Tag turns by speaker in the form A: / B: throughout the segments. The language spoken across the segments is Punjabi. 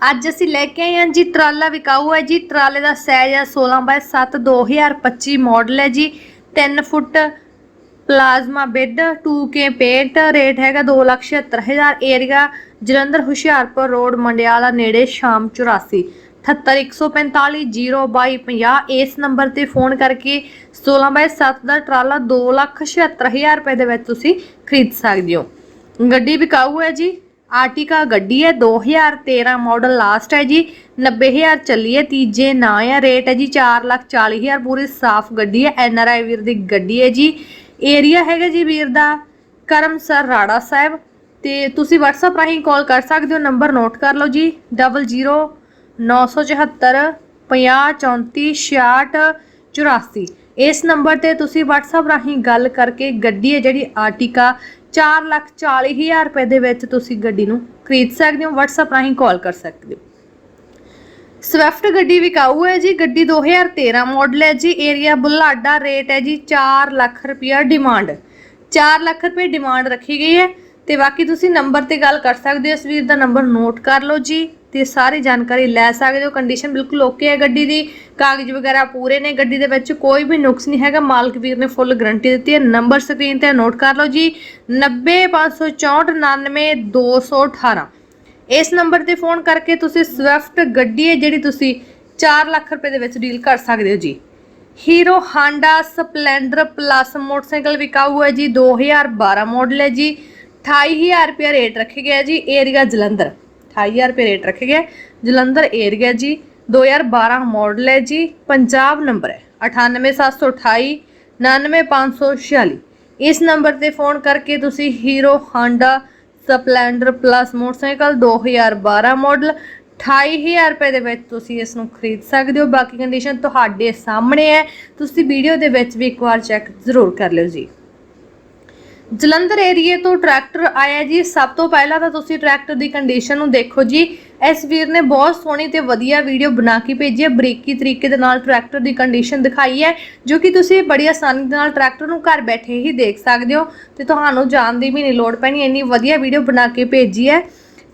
A: ਅੱਜ ਅਸੀਂ ਲੈ ਕੇ ਆਏ ਹਾਂ ਜੀ, ਟਰਾਲਾ ਵਿਕਾਊ ਹੈ ਜੀ, ਟਰਾਲੇ ਦਾ ਸਾਈਜ਼ ਹੈ 16 ਬਾਈ 7 2025 ਮਾਡਲ ਹੈ ਜੀ 3 ਫੁੱਟ ਪਲਾਜ਼ਮਾ ਬੈੱਡ 2K ਪੇਟ ਰੇਟ ਹੈਗਾ 276000 ਏਰੀਆ ਜਲੰਧਰ ਹੁਸ਼ਿਆਰਪੁਰ ਰੋਡ ਮੰਡਿਆਲਾ ਨੇੜੇ ਸ਼ਾਮ 84 78145 ਇਸ ਨੰਬਰ ਤੇ ਫੋਨ ਕਰਕੇ 16 ਬਾਈ 7 ਦਾ ਟਰਾਲਾ 276000 ਰੁਪਏ ਦੇ ਵਿੱਚ ਤੁਸੀਂ ਖਰੀਦ ਸਕਦੇ ਹੋ। ਗੱਡੀ ਵਿਕਾਊ ਹੈ ਜੀ। ਆਰਟਿਕਾ ਗੱਡੀ ਹੈ 2013 ਮਾਡਲ ਲਾਸਟ ਹੈ ਜੀ 90000 ਚੱਲੀ ਹੈ, ਤੀਜੇ ਨਾਂ ਹੈ, ਰੇਟ ਹੈ ਜੀ 440000 ਪੂਰੀ ਸਾਫ਼ ਗੱਡੀ ਹੈ, ਐਨ ਆਰ ਆਈ ਵੀਰ ਦੀ ਗੱਡੀ ਹੈ ਜੀ। ਏਰੀਆ ਹੈਗਾ ਜੀ ਵੀਰ ਦਾ ਕਰਮਸਰ ਰਾੜਾ ਸਾਹਿਬ, ਤੇ ਤੁਸੀਂ WhatsApp ਰਾਹੀਂ ਕਾਲ ਕਰ ਸਕਦੇ ਹੋ, ਨੰਬਰ ਨੋਟ ਕਰ ਲਓ ਜੀ 00 974 50 34 86 ਇਸ ਨੰਬਰ ਤੇ ਤੁਸੀਂ WhatsApp ਰਾਹੀਂ ਗੱਲ ਕਰਕੇ ਗੱਡੀ ਹੈ ਜਿਹੜੀ ਆਰਟਿਕਾ 440000 ਰੁਪਏ ਦੇ ਵਿੱਚ ਤੁਸੀਂ ਗੱਡੀ ਨੂੰ ਖਰੀਦ ਸਕਦੇ ਹੋ, WhatsApp ਰਾਹੀਂ ਕਾਲ ਕਰ ਸਕਦੇ ਹੋ। ਸਵਿਫਟ ਗੱਡੀ ਵਿਕਾਊ ਹੈ ਜੀ, ਗੱਡੀ 2013 ਮਾਡਲ ਹੈ ਜੀ ਏਰੀਆ ਬੁੱਲਾਡਾ ਰੇਟ ਹੈ ਜੀ 4 ਲੱਖ ਰੁਪਿਆ ਡਿਮਾਂਡ 4 ਲੱਖ ਰੁਪਏ ਡਿਮਾਂਡ ਰੱਖੀ ਗਈ ਹੈ, ਤੇ ਬਾਕੀ ਤੁਸੀਂ ਨੰਬਰ ਤੇ ਗੱਲ ਕਰ ਸਕਦੇ ਹੋ, ਇਸ ਵੀਰ ਦਾ ਨੰਬਰ ਨੋਟ ਕਰ ਲਓ ਜੀ। ਤੇ ਸਾਰੀ ਜਾਣਕਾਰੀ ਲੈ ਸਕਦੇ ਹੋ। ਕੰਡੀਸ਼ਨ ਬਿਲਕੁਲ ਓਕੇ ਹੈ ਗੱਡੀ ਦੀ। ਕਾਗਜ਼ ਵਗੈਰਾ ਪੂਰੇ ਨੇ ਗੱਡੀ ਦੇ ਵਿੱਚ। ਕੋਈ ਵੀ ਨੁਕਸ ਨਹੀਂ ਹੈਗਾ। ਮਾਲਕ ਵੀਰ ਨੇ ਫੁੱਲ ਗਾਰੰਟੀ ਦਿੱਤੀ ਹੈ। ਨੰਬਰ ਸਕਰੀਨ ਤੇ ਨੋਟ ਕਰ ਲਓ ਜੀ। 90564 ਇਸ ਨੰਬਰ ਤੇ ਫੋਨ ਕਰਕੇ ਤੁਸੀਂ ਸਵਿਫਟ ਗੱਡੀ ਹੈ ਜਿਹੜੀ ਤੁਸੀਂ 4 ਲੱਖ ਰੁਪਏ ਦੇ ਵਿੱਚ ਡੀਲ ਕਰ ਸਕਦੇ ਹੋ ਜੀ। Hero Honda Splendor plus motorcycle ਵਿਕਾਊ ਹੈ ਜੀ। 2012 ਮਾਡਲ ਹੈ ਜੀ। 28000 ਰੁਪਏ ਰੇਟ ਰੱਖੇ ਗਿਆ ਜੀ। ਏਰੀਆ ਜਲੰਧਰ। 28000 ਰੁਪਏ ਰੇਟ ਰੱਖਿਆ ਗਿਆ ਜਲੰਧਰ ਏਰੀਆ ਜੀ 2012 ਮਾਡਲ ਹੈ ਜੀ, ਪੰਜਾਬ ਨੰਬਰ ਹੈ 98728 99546 ਇਸ ਨੰਬਰ ਤੇ ਫੋਨ ਕਰਕੇ ਤੁਸੀਂ Hero, Honda, Splendor plus motorcycle 2012 model 28000 ਰੁਪਏ ਦੇ ਵਿੱਚ ਤੁਸੀਂ ਇਸ ਨੂੰ ਖਰੀਦ ਸਕਦੇ ਹੋ। ਬਾਕੀ ਕੰਡੀਸ਼ਨ ਤੁਹਾਡੇ ਸਾਹਮਣੇ ਹੈ। ਤੁਸੀਂ ਵੀਡੀਓ ਦੇ ਵਿੱਚ ਵੀ ਇੱਕ ਵਾਰ ਚੈੱਕ ਜ਼ਰੂਰ ਕਰ ਲਿਓ ਜੀ। ਜਲੰਧਰ ਏਰੀਏ ਤੋਂ ਟਰੈਕਟਰ ਆਇਆ ਜੀ। ਸਭ ਤੋਂ ਪਹਿਲਾਂ ਤਾਂ ਤੁਸੀਂ ਟਰੈਕਟਰ ਦੀ ਕੰਡੀਸ਼ਨ ਨੂੰ ਦੇਖੋ ਜੀ। ਇਸ ਵੀਰ ਨੇ ਬਹੁਤ ਸੋਹਣੀ ਤੇ ਵਧੀਆ ਵੀਡੀਓ ਬਣਾ ਕੇ ਭੇਜੀ ਹੈ। ਬਰੀਕੀ ਤਰੀਕੇ ਦੇ ਨਾਲ ਟਰੈਕਟਰ ਦੀ ਕੰਡੀਸ਼ਨ ਦਿਖਾਈ ਹੈ, ਜੋ ਕਿ ਤੁਸੀਂ ਬੜੀ ਆਸਾਨੀ ਦੇ ਨਾਲ ਟਰੈਕਟਰ ਨੂੰ ਘਰ ਬੈਠੇ ਹੀ ਦੇਖ ਸਕਦੇ ਹੋ ਤੇ ਤੁਹਾਨੂੰ ਜਾਣ ਦੀ ਵੀ ਨਹੀਂ ਲੋੜ ਪੈਣੀ। ਇੰਨੀ ਵਧੀਆ ਵੀਡੀਓ ਬਣਾ ਕੇ ਭੇਜੀ ਹੈ।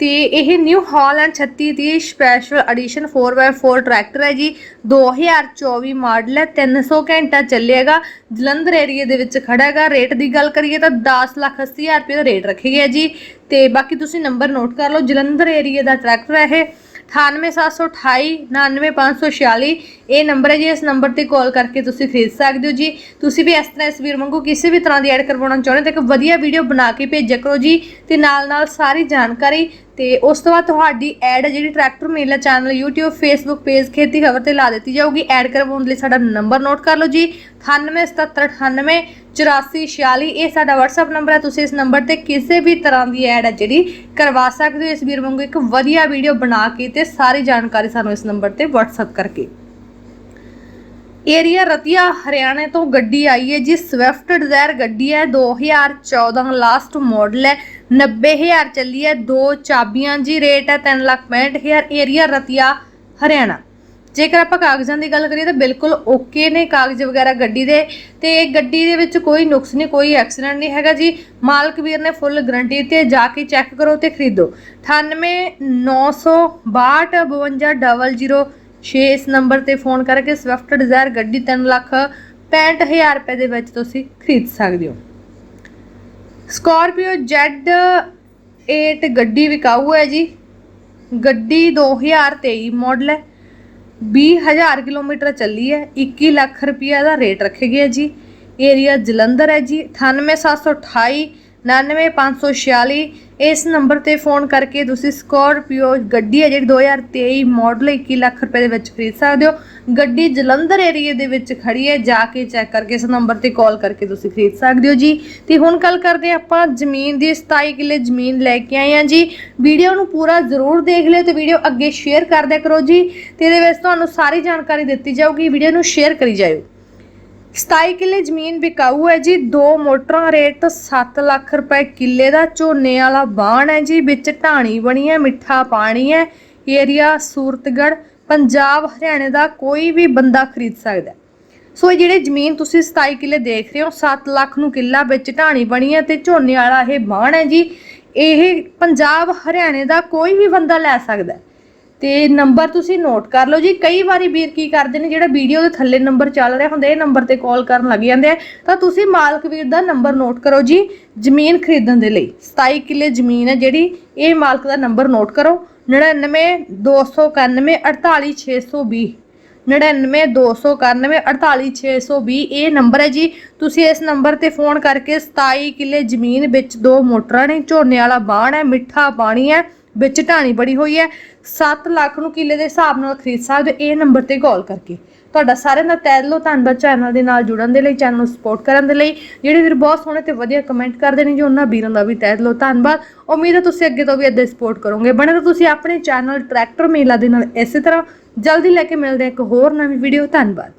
A: ਤੇ ਇਹ ਨਿਊ ਹਾਲੈਂਡ 36 ਦੀ ਸਪੈਸ਼ਲ ਐਡੀਸ਼ਨ 4x4 ਟਰੈਕਟਰ ਹੈ ਜੀ। 2024 ਮਾਡਲ ਹੈ 300 ਘੰਟਾ ਚੱਲੇਗਾ। ਜਲੰਧਰ ਏਰੀਆ ਦੇ ਵਿੱਚ ਖੜਾ ਹੈਗਾ। ਰੇਟ ਦੀ ਗੱਲ ਕਰੀਏ ਤਾਂ 10 ਲੱਖ 80 ਹਜ਼ਾਰ ਰੁਪਏ ਦਾ ਰੇਟ ਰੱਖਿਆ ਗਿਆ ਜੀ। ਤੇ ਬਾਕੀ ਤੁਸੀਂ ਨੰਬਰ ਨੋਟ ਕਰ ਲਓ। ਜਲੰਧਰ ਏਰੀਆ ਦਾ ਟਰੈਕਟਰ ਹੈ ਇਹ। 98728 99546 ਇਹ ਨੰਬਰ ਹੈ ਜੀ। ਇਸ ਨੰਬਰ ਤੇ ਕਾਲ ਕਰਕੇ ਤੁਸੀਂ ਖਰੀਦ ਸਕਦੇ ਹੋ ਜੀ। ਤੁਸੀਂ ਵੀ ਇਸ ਤਰ੍ਹਾਂ ਇਸ ਵੀਰ ਵਾਂਗੂ ਕਿਸੇ ਵੀ ਤਰ੍ਹਾਂ ਦੀ ਐਡ ਕਰਵਾਉਣਾ ਚਾਹੁੰਦੇ ਤਾਂ ਇੱਕ ਵਧੀਆ ਵੀਡੀਓ ਬਣਾ ਕੇ ਭੇਜਿਆ ਕਰੋ ਜੀ। ਤੇ ਨਾਲ ਨਾਲ ਸਾਰੀ ਜਾਣਕਾਰੀ ਤੇ ਉਸ ਤੋਂ ਬਾਅਦ ਤੁਹਾਡੀ ਐਡ ਜਿਹੜੀ ਟਰੈਕਟਰ ਮੇਲਾ ਚੈਨਲ YouTube Facebook ਪੇਜ ਖੇਤੀ ਖਬਰ ਤੇ ਲਾ ਦਿੱਤੀ ਜਾਊਗੀ ਐਡ ਕਰਵਾਉਣ ਲਈ ਸਾਡਾ ਨੰਬਰ ਨੋਟ ਕਰ ਲਓ ਜੀ 987798 8446 ਇਹ ਸਾਡਾ WhatsApp ਨੰਬਰ ਹੈ ਤੁਸੀਂ ਇਸ ਨੰਬਰ ਤੇ ਕਿਸੇ ਵੀ ਤਰ੍ਹਾਂ ਦੀ ਐਡ ਹੈ ਜਿਹੜੀ ਕਰਵਾ ਸਕਦੇ ਹੋ ਇਸ ਵੀਰ ਵਾਂਗੂ ਇੱਕ ਵਧੀਆ ਵੀਡੀਓ ਬਣਾ ਕੇ ਤੇ ਸਾਰੀ ਜਾਣਕਾਰੀ ਸਾਨੂੰ ਇਸ ਨੰਬਰ ਤੇ WhatsApp ਕਰਕੇ ਏਰੀਆ ਰਤੀਆ ਹਰਿਆਣੇ ਤੋਂ ਗੱਡੀ ਆਈ ਹੈ ਜੀ ਸਵਿਫਟ ਡਿਜ਼ਾਇਰ ਗੱਡੀ ਹੈ 2014 ਲਾਸਟ ਮਾਡਲ ਹੈ 90000 ਚੱਲੀ ਹੈ, ਦੋ ਚਾਬੀਆਂ ਜੀ ਰੇਟ ਹੈ 365000 ਏਰੀਆ ਰਤੀਆ, ਹਰਿਆਣਾ। ਜੇਕਰ ਆਪਾਂ ਕਾਗਜ਼ਾਂ ਦੀ ਗੱਲ ਕਰੀਏ ਤਾਂ ਬਿਲਕੁਲ ਓਕੇ ਨੇ ਕਾਗਜ਼ ਵਗੈਰਾ ਗੱਡੀ ਦੇ। ਤੇ ਗੱਡੀ ਦੇ ਵਿੱਚ ਕੋਈ ਨੁਕਸ ਨਹੀਂ, ਕੋਈ ਐਕਸੀਡੈਂਟ ਨਹੀਂ ਹੈਗਾ ਜੀ। ਮਾਲਕ ਵੀਰ ਨੇ ਫੁੱਲ ਗਰੰਟੀ ਤੇ ਜਾ ਕੇ ਚੈੱਕ ਕਰੋ ਤੇ ਖਰੀਦੋ। 9896250006 ਇਸ ਨੰਬਰ ਤੇ ਫੋਨ ਕਰਕੇ ਸਵਿਫਟ ਡਿਜ਼ਾਇਰ ਗੱਡੀ 3 ਲੱਖ 65000 ਰੁਪਏ ਦੇ ਵਿੱਚ ਤੁਸੀਂ ਖਰੀਦ ਸਕਦੇ ਹੋ। ਸਕਾਰਪੀਓ Z8 ਗੱਡੀ ਵਿਕਾਊ ਹੈ ਜੀ। ਗੱਡੀ 2023 ਮਾਡਲ ਹੈ। 20000 ਕਿਲੋਮੀਟਰ ਚੱਲੀ ਹੈ। 21 ਲੱਖ ਰੁਪਏ ਦਾ ਰੇਟ ਰੱਖੇ ਗਿਆ ਜੀ। ਏਰੀਆ ਜਲੰਧਰ ਹੈ ਜੀ। 98728 99546 ਇਸ ਨੰਬਰ ਤੇ ਫੋਨ ਕਰਕੇ ਤੁਸੀਂ ਸਕੋਰਪੀਓ ਗੱਡੀ ਹੈ ਜਿਹੜੀ 2023 ਮਾਡਲ 21 ਲੱਖ ਰੁਪਏ ਦੇ ਵਿੱਚ ਖਰੀਦ ਸਕਦੇ ਹੋ। ਗੱਡੀ ਜਲੰਧਰ ਏਰੀਏ ਦੇ ਵਿੱਚ ਖੜੀ ਹੈ, ਜਾ ਕੇ ਚੈੱਕ ਕਰਕੇ ਇਸ ਨੰਬਰ ਤੇ ਕਾਲ ਕਰਕੇ ਤੁਸੀਂ ਖਰੀਦ ਸਕਦੇ ਹੋ ਜੀ। ਤੇ ਹੁਣ ਗੱਲ ਕਰਦੇ ਹਾਂ ਆਪਾਂ ਜ਼ਮੀਨ ਦੀ 27 ਕਿੱਲੇ ਜ਼ਮੀਨ ਲੈ ਕੇ ਆਏ ਹਾਂ ਜੀ। ਵੀਡੀਓ ਨੂੰ ਪੂਰਾ ਜ਼ਰੂਰ ਦੇਖ ਲਿਓ ਤੇ ਵੀਡੀਓ ਅੱਗੇ ਸ਼ੇਅਰ ਕਰਦਿਆ ਕਰੋ ਜੀ। ਤੇ ਇਹਦੇ ਵਿੱਚ ਤੁਹਾਨੂੰ ਸਾਰੀ ਜਾਣਕਾਰੀ ਦਿੱਤੀ ਜਾਊਗੀ, ਵੀਡੀਓ ਨੂੰ ਸ਼ੇਅਰ ਕਰੀ ਜਾਇਓ। 27 ਕਿੱਲੇ ਜ਼ਮੀਨ ਵਿਕਾਊ ਹੈ ਜੀ, ਦੋ ਮੋਟਰਾਂ ਰੇਟ 7 ਲੱਖ ਰੁਪਏ ਕਿੱਲੇ ਦਾ, ਝੋਨੇ ਵਾਲਾ ਬਾਣ ਹੈ ਜੀ, ਵਿੱਚ ਢਾਣੀ ਬਣੀ ਹੈ, ਮਿੱਠਾ ਪਾਣੀ ਹੈ, ਏਰੀਆ ਸੂਰਤਗੜ ਪੰਜਾਬ, ਹਰਿਆਣੇ ਦਾ ਕੋਈ ਵੀ ਬੰਦਾ ਖਰੀਦ ਸਕਦਾ ਸੋ ਇਹ ਜਿਹੜੇ ਜ਼ਮੀਨ ਤੁਸੀਂ 27 ਕਿੱਲੇ ਦੇਖ ਰਹੇ ਹੋ 7 ਲੱਖ ਨੂੰ ਕਿੱਲਾ ਵਿੱਚ ਢਾਣੀ ਬਣੀ ਹੈ ਤੇ ਝੋਨੇ ਵਾਲਾ ਇਹ ਬਾਣ ਹੈ ਜੀ, ਇਹ ਪੰਜਾਬ, ਹਰਿਆਣੇ ਦਾ ਕੋਈ ਵੀ ਬੰਦਾ ਲੈ ਸਕਦਾ ਤੇ ਨੰਬਰ ਤੁਸੀਂ ਨੋਟ ਕਰ ਲਓ ਜੀ। ਕਈ ਵਾਰੀ ਵੀਰ ਕੀ ਕਰਦੇ ਨੇ, ਜਿਹੜਾ ਵੀਡੀਓ ਦੇ ਥੱਲੇ ਨੰਬਰ ਚੱਲ ਰਿਹਾ ਹੁੰਦਾ, ਇਹ ਨੰਬਰ ਤੇ ਕਾਲ ਕਰਨ ਲੱਗ ਜਾਂਦੇ ਆ। ਤਾਂ ਤੁਸੀਂ ਮਾਲਕ ਵੀਰ ਦਾ ਨੰਬਰ ਨੋਟ ਕਰੋ ਜੀ, ਜ਼ਮੀਨ ਖਰੀਦਣ ਦੇ ਲਈ। 27 ਕਿੱਲੇ ਜ਼ਮੀਨ ਹੈ ਜਿਹੜੀ, ਇਹ ਮਾਲਕ ਦਾ ਨੰਬਰ ਨੋਟ ਕਰੋ। 99 291 48620 99 291 48620 ਇਹ ਨੰਬਰ ਹੈ ਜੀ। ਤੁਸੀਂ ਇਸ ਨੰਬਰ ਤੇ ਫੋਨ ਕਰਕੇ 27 ਕਿੱਲੇ ਜ਼ਮੀਨ ਵਿੱਚ ਦੋ ਮੋਟਰਾਂ ਨੇ, ਝੋਨੇ ਵਾਲਾ ਬਾਣ ਹੈ, ਮਿੱਠਾ ਪਾਣੀ ਹੈ। ਵਿੱਚ ਢਾਣੀ ਬੜੀ ਹੋਈ ਹੈ। 7 ਲੱਖ ਨੂੰ ਕਿੱਲੇ ਦੇ ਹਿਸਾਬ ਨਾਲ ਖਰੀਦ ਸਕਦੇ ਹੋ। ਇਹ ਨੰਬਰ ਤੇ ਕਾਲ ਕਰਕੇ। ਤੁਹਾਡਾ ਸਾਰਿਆਂ ਦਾ ਤਹਿ ਦਿਲੋਂ ਧੰਨਵਾਦ ਚੈਨਲ ਦੇ ਨਾਲ ਜੁੜਨ ਦੇ ਲਈ, ਚੈਨਲ ਨੂੰ ਸਪੋਰਟ ਕਰਨ ਦੇ ਲਈ। ਜਿਹੜੇ ਵੀਰ ਬਹੁਤ ਸੋਹਣੇ ਤੇ ਵਧੀਆ ਕਮੈਂਟ ਕਰਦੇ ਨੇ ਜੀ, ਉਹਨਾਂ ਵੀਰਾਂ ਦਾ ਵੀ ਤਹਿ ਦਿਲੋਂ ਧੰਨਵਾਦ। ਉਮੀਦ ਹੈ ਤੁਸੀਂ ਅੱਗੇ ਤੋਂ ਵੀ ਇੱਦਾਂ ਸਪੋਰਟ ਕਰੋਗੇ। ਬਣੇ ਤਾਂ ਤੁਸੀਂ ਆਪਣੇ ਚੈਨਲ ਟਰੈਕਟਰ ਮੇਲਾ ਦੇ ਨਾਲ ਇਸੇ ਤਰ੍ਹਾਂ। ਜਲਦੀ ਲੈ ਕੇ ਮਿਲਦੇ ਹਾਂ ਇੱਕ ਹੋਰ ਨਵੀਂ ਵੀਡੀਓ ਧੰਨਵਾਦ।